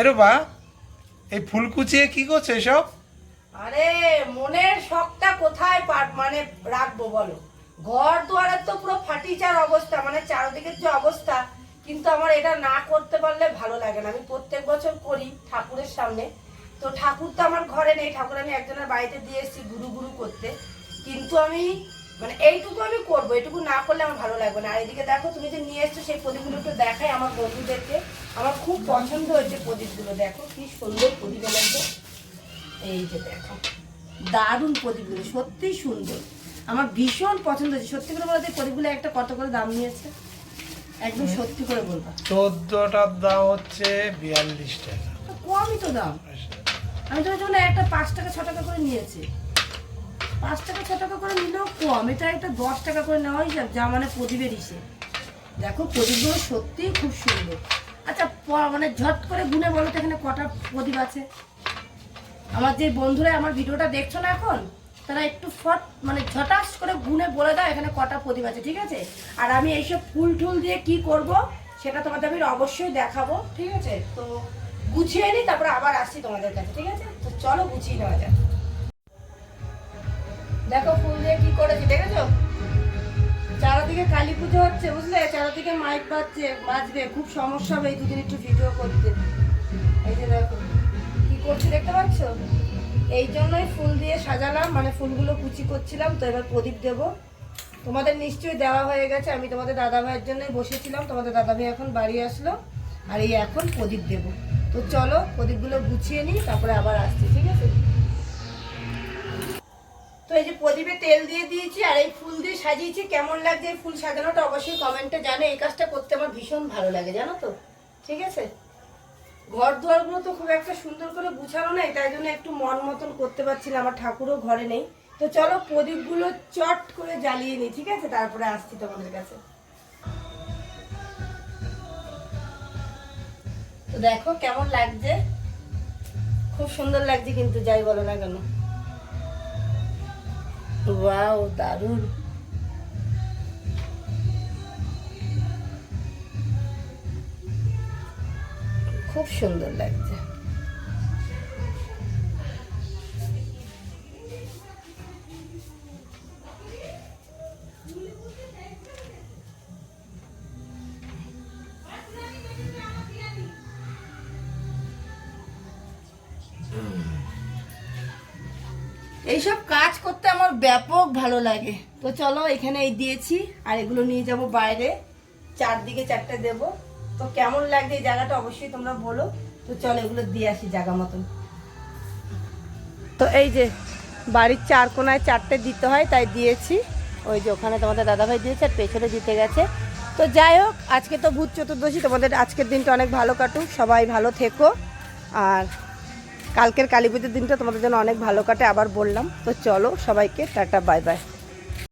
এরে বা, এই ফুল কুচিয়ে কি করছে এসব? আরে, মনের শখটা কোথায় পার মানে রাখব বলো? ঘর দুয়ারের তো পুরো ফাটিচার অবস্থা মানে চারদিকের যে অবস্থা, কিন্তু আমার এটা না করতে পারলে ভালো লাগে না। আমি প্রত্যেক বছর করি ঠাকুরের সামনে। তো ঠাকুর তো আমার ঘরে নেই। ঠাকুর আমি একজনের বাড়িতে দিয়ে এসেছি গুরু গুরু করতে। কিন্তু আমি মানে এইটুকু আমি করব এইটুকু না করলে আমার ভালো লাগবে না। আর এদিকে দেখো তুমি যে নিয়ে এসছো সেই প্রদীপগুলো একটু দেখাই আমার বন্ধুদেরকে। আমার খুব পছন্দ হয়েছে প্রদীপগুলো দেখো কি সুন্দর প্রদীপ এনেছে এই যে দেখো দারুণ প্রদীপগুলো সত্যি সুন্দর। আমার ভীষণ পছন্দ হয়েছে। সত্যি করে বলতে প্রদীপগুলো একটা কত করে দাম নিয়েছে? একদম সত্যি করে বলবা। চোদ্দটার দাম হচ্ছে বিয়াল্লিশ টাকা। কমই তো দাম। আমি তো একটা পাঁচ টাকা ছ টাকা করে নিয়েছি। পাঁচ টাকা, ছ টাকা করে নিলেও কম। এটা একটা দশ টাকা করে নেওয়াই যাব যা মানে প্রদীপের ইসে দেখো, প্রদীপগুলো সত্যিই খুব সুন্দর। আচ্ছা মানে ঝট করে গুনে বলো তো এখানে কটা প্রদীপ আছে। আমার যে বন্ধুরা আমার ভিডিওটা দেখছ না এখন, তারা একটু ফট মানে ঝটাস করে গুনে বলে দাও এখানে কটা প্রদীপ আছে, ঠিক আছে? আর আমি এইসব ফুল টুল দিয়ে কি করব, সেটা তোমাদের আমি অবশ্যই দেখাবো, ঠিক আছে? তো গুছিয়ে নিই তারপরে আবার আসছি তোমাদের কাছে, ঠিক আছে? তো চলো গুছিয়ে নেওয়া যাক। দেখো ফুল দিয়ে কি করেছি, দেখেছ? চারদিকে কালী পুজো হচ্ছে, বুঝলে? চারদিকে মাইক বাজছে, বাজবে। খুব সমস্যা হবে এই দুদিন একটু ভিডিও করতে। এই যে দেখো, কি করছি দেখতে পাচ্ছ? এই জন্যই ফুল দিয়ে সাজালাম মানে ফুলগুলো কুচি করছিলাম, তো এবার প্রদীপ দেব। তোমাদের নিশ্চয়ই দেওয়া হয়ে গেছে, আমি তোমাদের দাদা ভাইয়ের জন্যই বসেছিলাম, তোমাদের দাদা ভাই এখন বাড়ি আসলো, আর এই এখন প্রদীপ দেব। তো চলো, প্রদীপগুলো গুছিয়ে নিই, তারপরে আবার আসছি। এই যে প্রদীপে তেল দিয়ে দিয়েছি আর এই ফুল দিয়ে সাজিয়েছি, কেমন লাগছে এই ফুল সাজানোটা অবশ্যই কমেন্টে জানে এই কাজটা করতে আমার ভীষণ ভালো লাগে, জানো তো? ঠিক আছে? ঘর দুয়ারগুলো তো খুব একটা সুন্দর করে গুছানো নাই, তাই জন্য একটু মন মতন করতে পারছিলাম, আমার ঠাকুরও ঘরে নেই। তো চলো প্রদীপগুলো চট করে জ্বালিয়ে নিই, ঠিক আছে? তারপরে আসছি তোমাদের কাছে। তো দেখো কেমন লাগছে? খুব সুন্দর লাগছে কিন্তু, যাই বলো না কেন। ওয়াও দারুণ। খুব সুন্দর লাগছে। এইসব কাজ করতে আমার ব্যাপক ভালো লাগে। তো চলো এখানে এই দিয়েছি, আর এগুলো নিয়ে যাব বাইরে। চারদিকে চারটে দেব। তো কেমন লাগছে এই জায়গাটা অবশ্যই তোমরা বলো। তো চলো এগুলো দিয়ে আসি জায়গা মতন। তো এই যে বাড়ির চার কোনায় চারটে দিতে হয়, তাই দিয়েছি। ওই যে ওখানে তোমাদের দাদাভাই দিয়েছে, আর পেছনে দিতে গেছে। তো যাই হোক, আজকে তো ভূত চতুর্দশী, তোমাদের আজকের দিনটা অনেক ভালো কাটুক। সবাই ভালো থেকো। আর কালকের কালী পুজোর দিনটা তোমাদের জন্য অনেক ভালো কাটে, আবার বললাম। তো চলো সবাইকে টাটা, বাই বাই।